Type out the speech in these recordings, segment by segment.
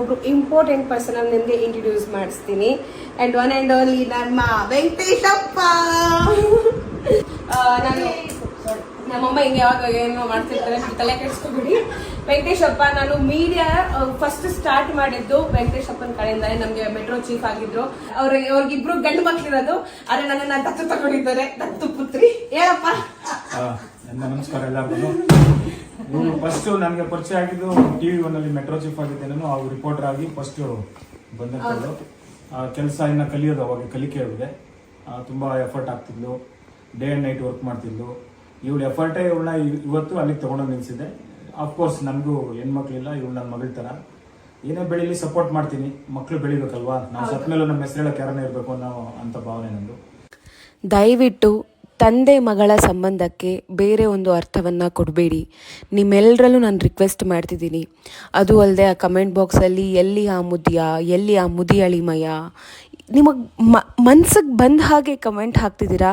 ಒಬ್ರು important person ನಿಮಗೆ introduce ಮಾಡಿಸ್ತೀನಿ. ಅಂಡ್ ಒನ್ ಅಂಡ್ ಓನ್ಲಿ ನಮ್ಮ ವೆಂಕಟೇಶಪ್ಪ. ನಾನು ನಮ್ಮಮ್ಮ ಹಿಂಗೆ ಯಾವಾಗ ಏನೋ ಮಾಡ್ತಿರ್ತಾರೆ ತಲೆ ಕೆಡಿಸ್ಕೊಬಿಡಿ. ವೆಂಕಟೇಶಪ್ಪ, ನಾನು ಮೀಡಿಯಾ ಫಸ್ಟ್ ಸ್ಟಾರ್ಟ್ ಮಾಡಿದ್ದು ವೆಂಕಟೇಶಪ್ಪನ ಕಡೆಯಿಂದಾನೆ ನಮಗೆ ಮೆಟ್ರೋ ಚೀಫ್ ಆಗಿದ್ರು. ಅವ್ರಿಗೆ ಅವ್ರಿಗಿಬ್ರು ಗಂಡು ಮಕ್ಳಿರೋದು, ಆದ್ರೆ ನನ್ನನ್ನ ದತ್ತು ತಗೊಂಡಿದ್ದಾರೆ, ದತ್ತು ಪುತ್ರಿ. ಹೇಳಪ್ಪ ನಮಸ್ಕಾರ ಎಲ್ಲರಿಗೂ ಇವರು ಫಸ್ಟ್ ನನಗೆ ಪರಿಚಯ ಆಗಿದ್ದು ಟಿವಿ ಒನ್ ಅಲ್ಲಿ ಮೆಟ್ರೋ ಚೀಫ್ ಆಗಿದ್ದೆ ನಾನು. ಅವ್ರು ರಿಪೋರ್ಟರ್ ಆಗಿ ಫಸ್ಟ್ ಬಂದಂಥದ್ದು ಕೆಲಸ ಇನ್ನ ಕಲಿಯೋದು ಅವಾಗ ಕಲಿಕೆ ಇದೆ ತುಂಬಾ ಎಫರ್ಟ್ ಆಗ್ತಿದ್ಲು. ಡೇ ಅಂಡ್ ನೈಟ್ ವರ್ಕ್ ಮಾಡ್ತಿದ್ಲು. ಇವಳು ಎಫರ್ಟೇ ಇವಳನ್ನ ಇವತ್ತು ಅಲ್ಲಿಗೆ ತೊಗೊಂಡೋಗಿ ನಿಲ್ಸಿದೆ ಅಫ್ಕೋರ್ಸ್ ನನಗೂ ಹೆಣ್ಮಕ್ಳಿಲ್ಲ ಇವಳು ನನ್ನ ಮಗಳ ತರ. ಏನೇ ಬೆಳೀಲಿ ಸಪೋರ್ಟ್ ಮಾಡ್ತೀನಿ. ಮಕ್ಕಳು ಬೆಳಿಬೇಕಲ್ವಾ? ನಾವು ಸತ್ಮೇಲೆ ನಮ್ಮ ಹೆಸರು ಹೇಳಕ್ಕೆ ಯಾರನ್ನ ಇರಬೇಕು ಅನ್ನೋ ಅಂತ ಭಾವನೆ ನಂದು. ದಯವಿಟ್ಟು ತಂದೆ ಮಗಳ ಸಂಬಂಧಕ್ಕೆ ಬೇರೆ ಒಂದು ಅರ್ಥವನ್ನು ಕೊಡಬೇಡಿ. ನಿಮ್ಮೆಲ್ಲರಲ್ಲೂ ನಾನು ರಿಕ್ವೆಸ್ಟ್ ಮಾಡ್ತಿದ್ದೀನಿ. ಅದು ಅಲ್ಲದೆ ಆ ಕಮೆಂಟ್ ಬಾಕ್ಸಲ್ಲಿ ಎಲ್ಲಿ ಆ ಮುದಿಯ, ಎಲ್ಲಿ ಆ ಮುದಿ ಅಳಿಮಯ ನಿಮಗೆ ಮ, ಮನ್ಸಿಗೆ ಬಂದ ಹಾಗೆ ಕಮೆಂಟ್ ಹಾಕ್ತಿದ್ದೀರಾ?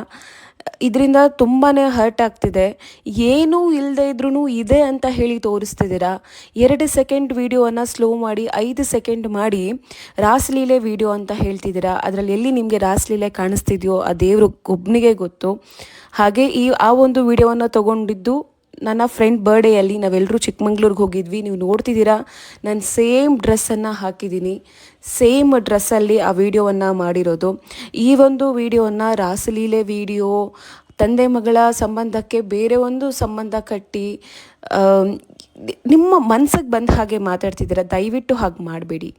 ಇದರಿಂದ ತುಂಬಾ ಹರ್ಟ್ ಆಗ್ತಿದೆ. ಏನೂ ಇಲ್ಲದೆ ಇದ್ರೂ ಇದೆ ಅಂತ ಹೇಳಿ ತೋರಿಸ್ತಿದ್ದೀರಾ? ಎರಡು ಸೆಕೆಂಡ್ ವೀಡಿಯೋವನ್ನು ಸ್ಲೋ ಮಾಡಿ, ಐದು ಸೆಕೆಂಡ್ ಮಾಡಿ ರಾಸಲೀಲೆ ವೀಡಿಯೋ ಅಂತ ಹೇಳ್ತಿದ್ದೀರಾ? ಅದರಲ್ಲಿ ಎಲ್ಲಿ ನಿಮಗೆ ರಾಸಲೀಲೆ ಕಾಣಿಸ್ತಿದೆಯೋ, ಆ ದೇವರು ಒಬ್ಬನಿಗೆ ಗೊತ್ತು. ಹಾಗೆ ಈ, ಆ ಒಂದು ವೀಡಿಯೋವನ್ನು ತಗೊಂಡಿದ್ದು ನನ್ನ ಫ್ರೆಂಡ್ ಬರ್ಡೇಯಲ್ಲಿ ನಾವೆಲ್ಲರೂ ಚಿಕ್ಕಮಂಗ್ಳೂರಿಗೆ ಹೋಗಿದ್ವಿ. ನೀವು ನೋಡ್ತಿದ್ದೀರಾ? ನಾನು ಸೇಮ್ ಡ್ರೆಸ್ಸನ್ನು ಹಾಕಿದ್ದೀನಿ. ಸೇಮ್ ಡ್ರೆಸ್ಸಲ್ಲಿ ಆ ವಿಡಿಯೋವನ್ನು ಮಾಡಿರೋದು. ಈ ಒಂದು ವಿಡಿಯೋವನ್ನು ರಾಸಲೀಲೆ ವಿಡಿಯೋ, ತಂದೆ ಮಗಳ ಸಂಬಂಧಕ್ಕೆ ಬೇರೆ ಒಂದು ಸಂಬಂಧ ಕಟ್ಟಿ ನಿಮ್ಮ ಮನ್ಸಿಗೆ ಬಂದ ಹಾಗೆ ಮಾತಾಡ್ತಿದ್ದೀರಾ? ದಯವಿಟ್ಟು ಹಾಗೆ ಮಾಡಬೇಡಿ.